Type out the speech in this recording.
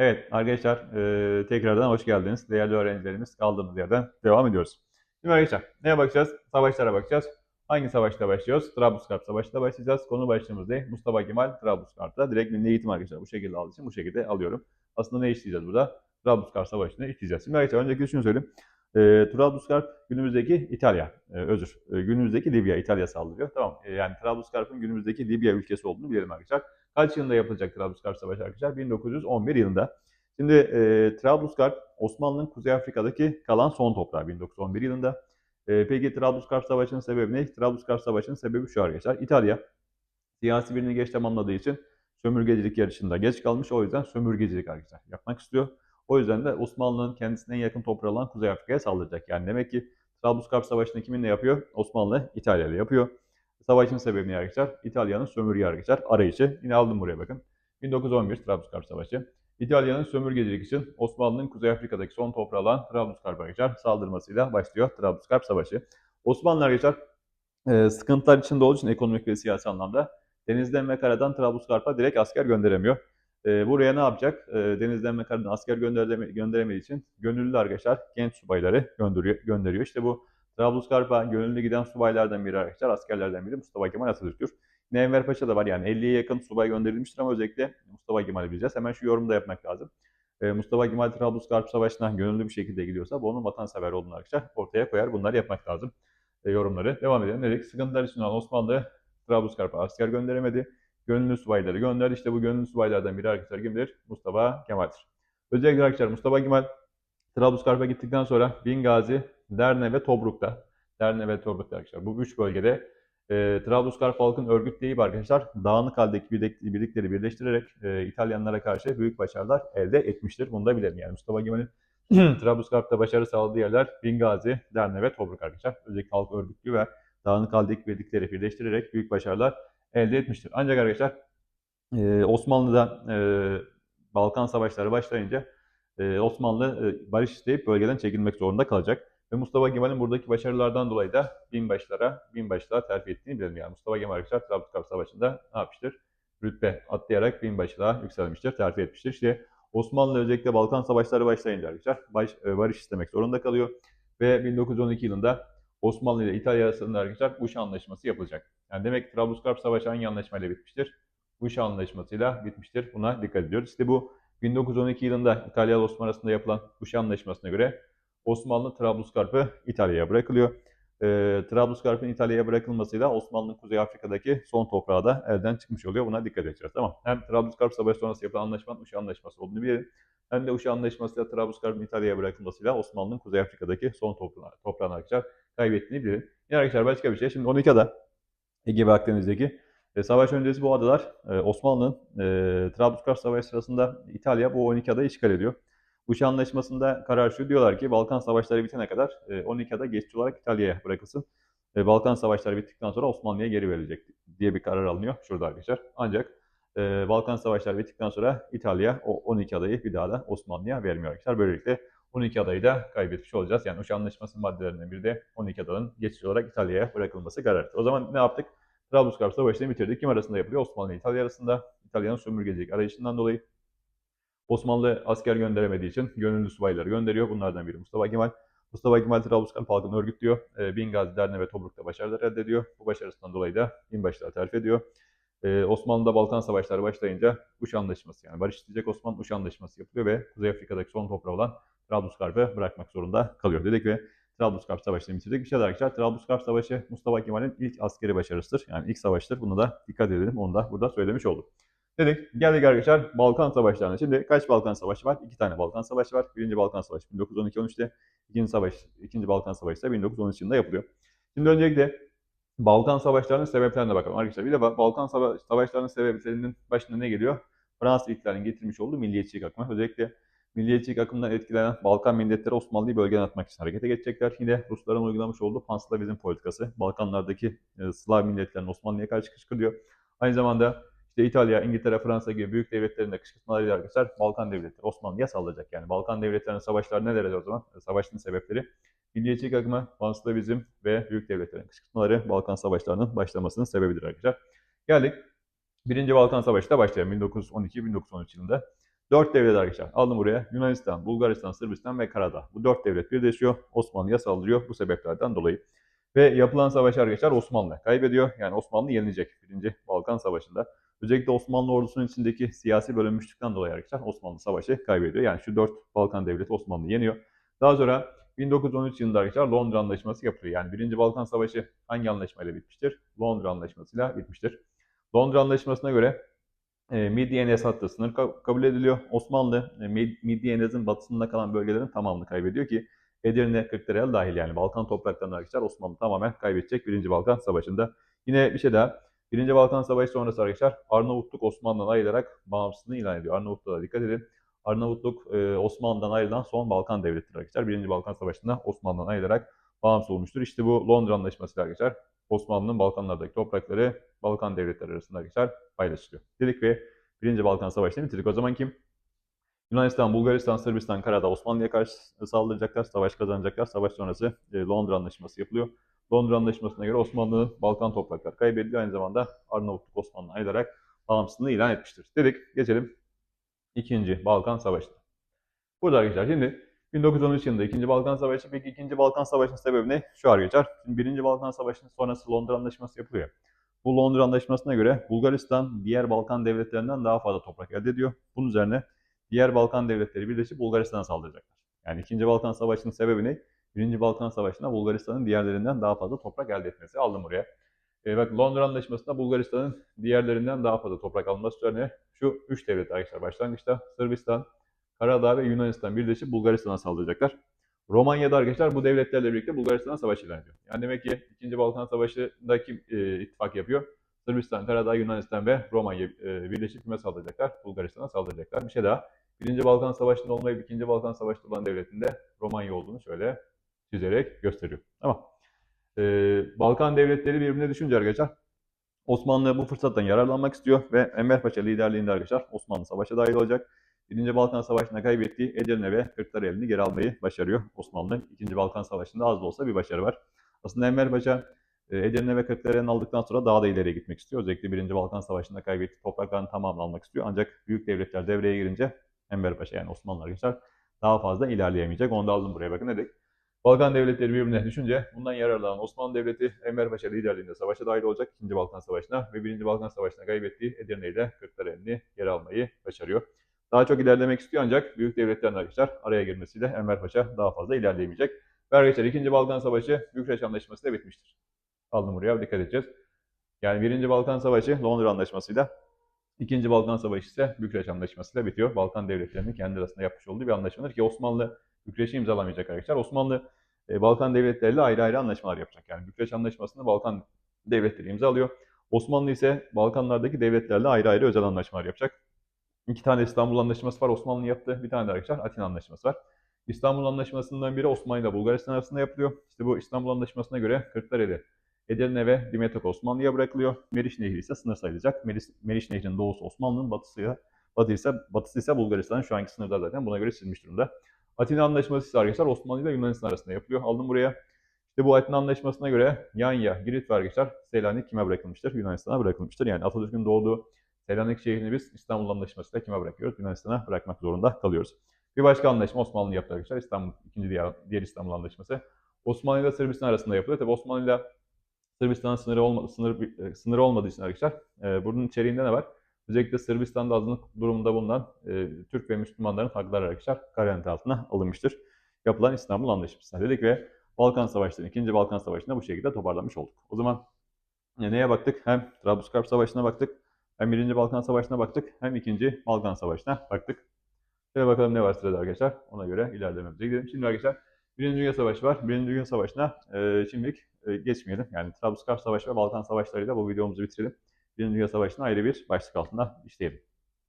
Evet arkadaşlar e, tekrardan hoş geldiniz. Değerli öğrencilerimiz kaldığımız yerden devam ediyoruz. Şimdi arkadaşlar neye bakacağız? Savaşlara bakacağız. Hangi savaşta başlıyoruz? Trablusgarp Savaşı'nda başlayacağız. Konu başlığımız ne? Mustafa Kemal Trablusgarp'ta. Direkt milli eğitim arkadaşlar bu şekilde aldığı için bu şekilde alıyorum. Aslında ne işleyeceğiz burada? Trablusgarp Savaşı'nı işleyeceğiz. Şimdi arkadaşlar önceki şunu söyleyeyim. E, Trablusgarp günümüzdeki İtalya, e, özür, e, günümüzdeki Libya, İtalya saldırıyor. Tamam, e, yani Trablusgarp'ın günümüzdeki Libya ülkesi olduğunu bilelim arkadaşlar. Kaç yılında yapılacak Trablusgarp Savaşı arkadaşlar? 1911 yılında. Şimdi e, Trablusgarp Osmanlı'nın Kuzey Afrika'daki kalan son toprağı 1911 yılında. E, peki Trablusgarp Savaşı'nın sebebi ne? Trablusgarp Savaşı'nın sebebi şu arkadaşlar. İtalya siyasi birini geç tamamladığı için sömürgecilik yarışında geç kalmış. O yüzden sömürgecilik arkadaşlar yapmak istiyor. O yüzden de Osmanlı'nın kendisine en yakın toprağı olan Kuzey Afrika'ya saldıracak. Yani demek ki Trablusgarp Savaşı'nı kiminle yapıyor? Osmanlı İtalya ile yapıyor. Savaşın sebebi ne arkadaşlar? İtalya'nın sömürge arkadaşlar arayışı. Yine aldım buraya bakın. 1911 Trablusgarp Savaşı. İtalya'nın sömürgecilik için Osmanlı'nın Kuzey Afrika'daki son toprağı olan Trablusgarp'a arkadaşlar saldırmasıyla başlıyor Trablusgarp Savaşı. Osmanlı arkadaşlar e, sıkıntılar içinde olduğu için ekonomik ve siyasi anlamda denizden ve karadan Trablusgarp'a direkt asker gönderemiyor. E, buraya ne yapacak? E, denizden ve karadan asker göndereme, gönderemediği için gönüllü arkadaşlar genç subayları gönderiyor. İşte bu Trablusgarp'a gönüllü giden subaylardan biri arkadaşlar, askerlerden biri Mustafa Kemal Atatürk'tür. Enver Paşa da var yani 50'ye yakın subay gönderilmiştir ama özellikle Mustafa Kemal'i bileceğiz. Hemen şu yorumda yapmak lazım. Ee, Mustafa Kemal Trablusgarp Savaşı'na gönüllü bir şekilde gidiyorsa bu onun vatansever olduğunu arkadaşlar ortaya koyar. Bunları yapmak lazım. Ee, yorumları devam edelim. Dedik sıkıntılar için olan Osmanlı Trablusgarp'a asker gönderemedi. Gönüllü subayları gönderdi. İşte bu gönüllü subaylardan biri arkadaşlar kimdir? Mustafa Kemal'dir. Özellikle arkadaşlar Mustafa Kemal Trablusgarp'a gittikten sonra Bingazi, Derne ve Tobruk'ta Derne ve Tobruk'ta arkadaşlar bu üç bölgede e, Trablusgarp halkın örgütleyip arkadaşlar dağınık haldeki birlik, birlikleri birleştirerek e, İtalyanlara karşı büyük başarılar elde etmiştir. Bunu da bilelim yani Mustafa Kemal'in Trablusgarp'ta başarı sağladığı yerler Bingazi, Derne ve Tobruk arkadaşlar. Özellikle halk örgütlü ve dağınık haldeki birlikleri birleştirerek büyük başarılar elde etmiştir. Ancak arkadaşlar e, Osmanlı'da e, Balkan Savaşları başlayınca e, Osmanlı e, barış isteyip bölgeden çekilmek zorunda kalacak. Ve Mustafa Kemal'in buradaki başarılardan dolayı da binbaşlara, binbaşlığa terfi ettiğini bilelim. Yani Mustafa Kemal arkadaşlar Trablusgarp Savaşı'nda ne yapmıştır? Rütbe atlayarak binbaşlığa yükselmiştir, terfi etmiştir. İşte Osmanlı özellikle Balkan Savaşları başlayınca arkadaşlar baş, e, barış istemek zorunda kalıyor. Ve 1912 yılında Osmanlı ile İtalya arasında arkadaşlar Uşa Anlaşması yapılacak. Yani demek ki Trablusgarp Savaşı hangi anlaşmayla bitmiştir? Uşa Anlaşması'yla bitmiştir. Buna dikkat ediyoruz. İşte bu 1912 yılında İtalya ile Osmanlı arasında yapılan Uşa Anlaşması'na göre Osmanlı Trablusgarp'ı İtalya'ya bırakılıyor. E, Trablusgarp'ın İtalya'ya bırakılmasıyla Osmanlı'nın Kuzey Afrika'daki son toprağı da elden çıkmış oluyor. Buna dikkat edeceğiz. Tamam. Hem Trablusgarp Savaşı sonrası yapılan anlaşmanın Uşa Anlaşması olduğunu bilelim. Hem de Uşa Anlaşması'yla Trablusgarp'ın İtalya'ya bırakılmasıyla Osmanlı'nın Kuzey Afrika'daki son toprağını, toprağını arkadaşlar kaybettiğini bilelim. Yine arkadaşlar başka bir şey. Şimdi 12 ada Ege ve Akdeniz'deki e, savaş öncesi bu adalar e, Osmanlı'nın e, Trablusgarp Savaşı sırasında İtalya bu 12 adayı işgal ediyor. Uşa Anlaşması'nda karar şu diyorlar ki Balkan Savaşları bitene kadar 12 ada geçici olarak İtalya'ya bırakılsın. Balkan Savaşları bittikten sonra Osmanlı'ya geri verilecek diye bir karar alınıyor şurada arkadaşlar. Ancak Balkan Savaşları bittikten sonra İtalya o 12 adayı bir daha da Osmanlı'ya vermiyor arkadaşlar. Böylelikle 12 adayı da kaybetmiş olacağız. Yani Uşa Anlaşması'nın maddelerinden biri de 12 adanın geçici olarak İtalya'ya bırakılması kararı. O zaman ne yaptık? Trablusgarp Savaşı'nı bitirdik. Kim arasında yapılıyor? Osmanlı İtalya arasında. İtalya'nın sömürgecilik arayışından dolayı Osmanlı asker gönderemediği için gönüllü subayları gönderiyor. Bunlardan biri Mustafa Kemal. Mustafa Kemal Trablusgarp halkını örgütlüyor. E, Bingazi, Derne ve Tobruk'ta başarılar elde ediyor. Bu başarısından dolayı da binbaşılar terfi ediyor. E, Osmanlı'da Balkan Savaşları başlayınca Uşa Anlaşması yani barış isteyecek Osmanlı Uşa Anlaşması yapılıyor ve Kuzey Afrika'daki son toprağı olan Trablusgarp'ı bırakmak zorunda kalıyor. Dedik ve Trablusgarp Savaşı'nı bitirdik. Bir şey daha arkadaşlar. Trablusgarp Savaşı Mustafa Kemal'in ilk askeri başarısıdır. Yani ilk savaştır. Bunu da dikkat edelim. Onu da burada söylemiş olduk. Dedik geldik arkadaşlar Balkan Savaşlarına. Şimdi kaç Balkan Savaşı var? İki tane Balkan Savaşı var. Birinci Balkan Savaşı 1912-13'te. ikinci savaş, ikinci Balkan Savaşı da 1913 yılında yapılıyor. Şimdi öncelikle Balkan Savaşlarının sebeplerine bakalım arkadaşlar. Bir de Balkan Savaş, Savaşlarının sebeplerinin başında ne geliyor? Fransız ihtilalinin getirmiş olduğu milliyetçilik akımı. Özellikle milliyetçilik akımından etkilenen Balkan milletleri Osmanlı'yı bölgeden atmak için harekete geçecekler. Yine Rusların uygulamış olduğu panslavizm politikası. Balkanlardaki e, Slav milletlerin Osmanlı'ya karşı kışkırtıyor. Aynı zamanda işte İtalya, İngiltere, Fransa gibi büyük devletlerin de kışkırtmalarıyla arkadaşlar Balkan devletleri Osmanlı'ya saldıracak. Yani Balkan devletlerinin savaşları neler o zaman? Savaşın sebepleri milliyetçilik akımı, panslavizm ve büyük devletlerin kışkırtmaları Balkan savaşlarının başlamasının sebebidir arkadaşlar. Geldik Birinci Balkan Savaşı da başlayan 1912-1913 yılında. Dört devlet arkadaşlar. Aldım buraya. Yunanistan, Bulgaristan, Sırbistan ve Karadağ. Bu dört devlet birleşiyor. Osmanlı'ya saldırıyor bu sebeplerden dolayı. Ve yapılan savaş arkadaşlar Osmanlı kaybediyor. Yani Osmanlı yenilecek 1. Balkan Savaşı'nda. Özellikle Osmanlı ordusunun içindeki siyasi bölünmüşlükten dolayı arkadaşlar Osmanlı savaşı kaybediyor. Yani şu dört Balkan devleti Osmanlı yeniyor. Daha sonra 1913 yılında arkadaşlar Londra Anlaşması yapılıyor. Yani 1. Balkan Savaşı hangi anlaşmayla bitmiştir? Londra Anlaşması'yla bitmiştir. Londra Anlaşması'na göre e, Midye-Enes hattı sınır ka- kabul ediliyor. Osmanlı e, Mid- Midye-Enes'in batısında kalan bölgelerin tamamını kaybediyor ki Edirne, Kırklareli dahil yani Balkan topraklarını arkadaşlar Osmanlı tamamen kaybedecek 1. Balkan Savaşı'nda. Yine bir şey daha. 1. Balkan Savaşı sonrası arkadaşlar Arnavutluk Osmanlı'dan ayrılarak bağımsızlığını ilan ediyor. Arnavutluğa dikkat edin. Arnavutluk e, Osmanlı'dan ayrılan son Balkan devletidir arkadaşlar. 1. Balkan Savaşı'nda Osmanlı'dan ayrılarak bağımsız olmuştur. İşte bu Londra Anlaşması arkadaşlar Osmanlı'nın Balkanlardaki toprakları Balkan devletleri arasında arkadaşlar paylaşılıyor. Dedik ve 1. Balkan Savaşı'nı bitirdik. O zaman kim? Yunanistan, Bulgaristan, Sırbistan, Karadağ Osmanlı'ya karşı saldıracaklar, savaş kazanacaklar. Savaş sonrası e, Londra Anlaşması yapılıyor. Londra Anlaşması'na göre Osmanlı'nın Balkan toprakları kaybediliyor. Aynı zamanda Arnavutluk Osmanlı ayrılarak bağımsızlığını ilan etmiştir. Dedik, geçelim 2. Balkan Savaşı'na. Burada arkadaşlar şimdi 1913 yılında 2. Balkan Savaşı. Peki 2. Balkan Savaşı'nın sebebi ne? Şu arkadaşlar. Şimdi 1. Balkan Savaşı'nın sonrası Londra Anlaşması yapılıyor. Bu Londra Anlaşması'na göre Bulgaristan diğer Balkan devletlerinden daha fazla toprak elde ediyor. Bunun üzerine diğer Balkan devletleri birleşip Bulgaristan'a saldıracaklar. Yani 2. Balkan Savaşı'nın sebebi ne? 1. Balkan Savaşı'nda Bulgaristan'ın diğerlerinden daha fazla toprak elde etmesi. Aldım buraya. E bak Londra Anlaşması'nda Bulgaristan'ın diğerlerinden daha fazla toprak alması üzerine şu üç devlet arkadaşlar başlangıçta Sırbistan, Karadağ ve Yunanistan birleşip Bulgaristan'a saldıracaklar. Romanya'da arkadaşlar bu devletlerle birlikte Bulgaristan'a savaş ilan ediyor. Yani demek ki 2. Balkan Savaşı'nda kim e, ittifak yapıyor? Sırbistan, Karadağ, Yunanistan ve Romanya e, birleşip kime saldıracaklar? Bulgaristan'a saldıracaklar. Bir şey daha. 1. Balkan Savaşı'nda olmayıp 2. Balkan Savaşı'nda olan devletin de Romanya olduğunu şöyle çizerek gösteriyor. Ama e, Balkan devletleri birbirine düşünce arkadaşlar Osmanlı bu fırsattan yararlanmak istiyor ve Enver Paşa liderliğinde arkadaşlar Osmanlı savaşa dahil olacak. 1. Balkan Savaşı'nda kaybettiği Edirne ve Kırklareli'ni geri almayı başarıyor Osmanlı. 2. Balkan Savaşı'nda az da olsa bir başarı var. Aslında Enver Paşa e, Edirne ve Kırklareli'ni aldıktan sonra daha da ileriye gitmek istiyor. Özellikle 1. Balkan Savaşı'nda kaybettiği toprakların tamamını almak istiyor. Ancak büyük devletler devreye girince Enver Paşa yani Osmanlı arkadaşlar daha fazla ilerleyemeyecek. Onu da aldım buraya bakın dedik. Balkan devletleri birbirine düşünce bundan yararlanan Osmanlı Devleti Enver Paşa liderliğinde savaşa dahil olacak 2. Balkan Savaşı'na ve 1. Balkan Savaşı'na kaybettiği Edirne ile Kırklareli'ni geri almayı başarıyor. Daha çok ilerlemek istiyor ancak büyük devletlerin arkadaşlar araya girmesiyle Enver Paşa daha fazla ilerleyemeyecek. Ve arkadaşlar 2. Balkan Savaşı Bükreş Anlaşması ile bitmiştir. Aldım buraya dikkat edeceğiz. Yani 1. Balkan Savaşı Londra Anlaşması'yla 2. Balkan Savaşı ise Bükreş Anlaşması'yla bitiyor. Balkan devletlerinin kendi arasında yapmış olduğu bir anlaşmadır ki Osmanlı Bükreş'i imzalamayacak arkadaşlar. Osmanlı e, Balkan devletleriyle ayrı ayrı anlaşmalar yapacak. Yani Bükreş Anlaşması'nı Balkan devletleri imzalıyor. Osmanlı ise Balkanlardaki devletlerle ayrı ayrı özel anlaşmalar yapacak. İki tane İstanbul Anlaşması var Osmanlı'nın yaptığı. Bir tane de arkadaşlar Atina Anlaşması var. İstanbul Anlaşması'ndan biri Osmanlı ile Bulgaristan arasında yapılıyor. İşte bu İstanbul Anlaşması'na göre Kırklareli, Edirne ve Dimetok Osmanlı'ya bırakılıyor. Meriç Nehri ise sınır sayılacak. Meriç, Meriç Nehri'nin doğusu Osmanlı'nın, batısı, batı ise, batısı ise Bulgaristan'ın şu anki sınırda zaten buna göre çizilmiş durumda. Atina Anlaşması ise arkadaşlar Osmanlı ile Yunanistan arasında yapılıyor. Aldım buraya. İşte bu Atina Anlaşması'na göre Yanya, Girit ve arkadaşlar Selanik kime bırakılmıştır? Yunanistan'a bırakılmıştır. Yani Atatürk'ün doğduğu Selanik şehrini biz İstanbul Anlaşması'yla kime bırakıyoruz? Yunanistan'a bırakmak zorunda kalıyoruz. Bir başka anlaşma Osmanlı yaptı arkadaşlar. İstanbul, ikinci diğer, diğer İstanbul Anlaşması. Osmanlı ile Sırbistan arasında yapılıyor. Tabi Osmanlı ile Sırbistan'ın sınırı, olma, sınır, e, sınırı olmadığı için arkadaşlar e, bunun içeriğinde ne var? Özellikle Sırbistan'da azınlık durumunda bulunan e, Türk ve Müslümanların hakları arkadaşlar garanti altına alınmıştır. Yapılan İstanbul Anlaşması. Dedik ve Balkan Savaşı'nın, 2. Balkan Savaşı'nda bu şekilde toparlamış olduk. O zaman e, neye baktık? Hem Trablusgarp Savaşı'na baktık, hem 1. Balkan Savaşı'na baktık, hem 2. Balkan Savaşı'na baktık. Şöyle bakalım ne var sırada arkadaşlar. Ona göre ilerlememize gidelim. Şimdi arkadaşlar 1. Dünya Savaşı var. 1. Dünya Savaşı'na e, şimdilik e, geçmeyelim. Yani Trablusgarp Savaşı ve Balkan Savaşlarıyla bu videomuzu bitirelim. 1. Dünya Savaşı'nı ayrı bir başlık altında işleyelim.